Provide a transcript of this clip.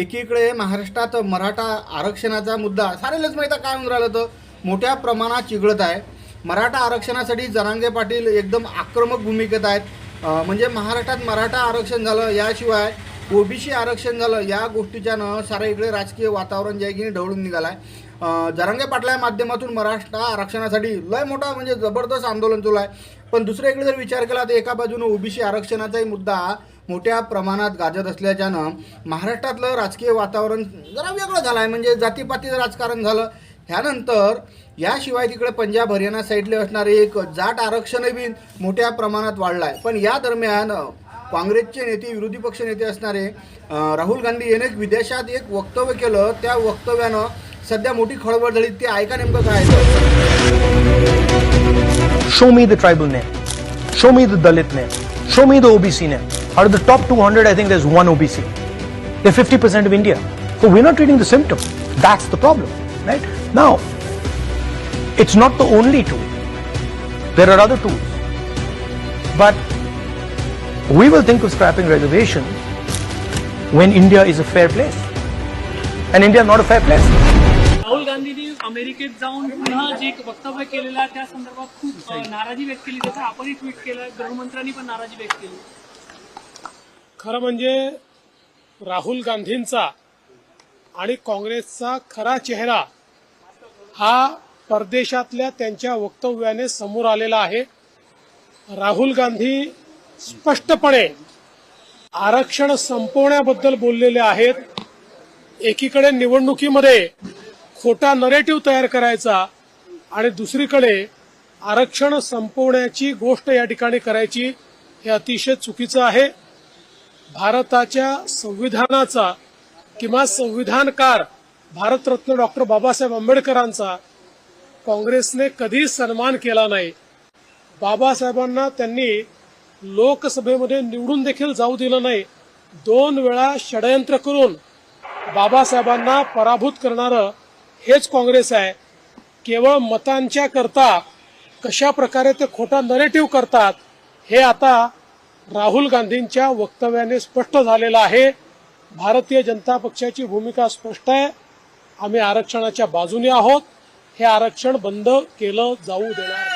एकीकडे महाराष्ट्रात मराठा आरक्षणाचा मुद्दा सारेलच माहिती काय होऊन राहिलं तर मोठ्या प्रमाणात चिघळत आहे. मराठा आरक्षणासाठी जरांगे पाटील एकदम आक्रमक भूमिकेत आहेत. म्हणजे महाराष्ट्रात मराठा आरक्षण झालं याशिवाय ओबीसी आरक्षण झालं या गोष्टीच्यानं साऱ्या इकडे राजकीय वातावरण जे आहे की ढवळून निघालं आहे जरांगे पाटला माध्यमातून मराठा आरक्षणासाठी लय मोठा म्हणजे जबरदस्त आंदोलन चालू आहे. पण दुसऱ्या इकडे जर विचार केला तर एका बाजूनं ओबीसी आरक्षणाचाही मुद्दा मोठ्या प्रमाणात गाजत असल्याच्यानं महाराष्ट्रातलं राजकीय वातावरण जरा वेगळं झालं आहे म्हणजे जातीपातीचं राजकारण झालं. ह्यानंतर याशिवाय तिकडे पंजाब हरियाणा साईडले असणारे एक जाट आरक्षणही बी मोठ्या प्रमाणात वाढलं आहे पण या दरम्यान काँग्रेसचे नेते विरोधी पक्ष नेते असणारे राहुल गांधी यांनी एक विदेशात एक वक्तव्य केलं. त्या वक्तव्यानं सध्या मोठी खळबळ झाली ते ऐका नेमकं काय शो मी द ने शो मी दलित ने शो मी द ओबीसी ने are the top two hundred I think there one OBC fifty percent of India so we not treating the symptom that's the problem right now it's not the only two there are other two but we will think of scrapping reservation when India is a fair place. And India is not a fair place. Rahul गांधींनी अमेरिकेत जाऊन पुन्हा जे एक वक्तव्य केलेलं आहे त्या संदर्भात खूप अ, नाराजी व्यक्त केली जसं आपणही ट्विट केलं गृहमंत्र्यांनी पण नाराजी व्यक्त केली खरं म्हणजे राहुल गांधींचा आणि काँग्रेसचा खरा चेहरा हा परदेशातल्या त्यांच्या वक्तव्याने समोर आलेला आहे राहुल गांधी स्पष्टपणे आरक्षण संपवण्याबद्दल बोललेले आहेत. एकीकडे निवडणुकीमध्ये खोटा नरेटिव्ह तयार करायचा आणि दुसरीकडे आरक्षण संपवण्याची गोष्ट या ठिकाणी करायची हे अतिशय चुकीचं आहे. भारताच्या संविधानाचा किंवा संविधानकार भारतरत्न डॉक्टर बाबासाहेब आंबेडकरांचा काँग्रेसने कधीच सन्मान केला नाही. बाबासाहेबांना त्यांनी लोकसभेमध्ये निवडून देखील जाऊ दिलं नाही. दोन वेळा षडयंत्र करून बाबासाहेबांना पराभूत करणारं हेच काँग्रेस आहे. केवळ मतांच्या करता कशा प्रकारे ते खोटा नरेटिव्ह करतात हे आता राहुल गांधींच्या वक्तव्याने स्पष्ट झालेलं आहे. भारतीय जनता पक्षाची भूमिका स्पष्ट आहे. आम्ही आरक्षणाच्या बाजूने आहोत. हे आरक्षण बंद केलं जाऊ देणार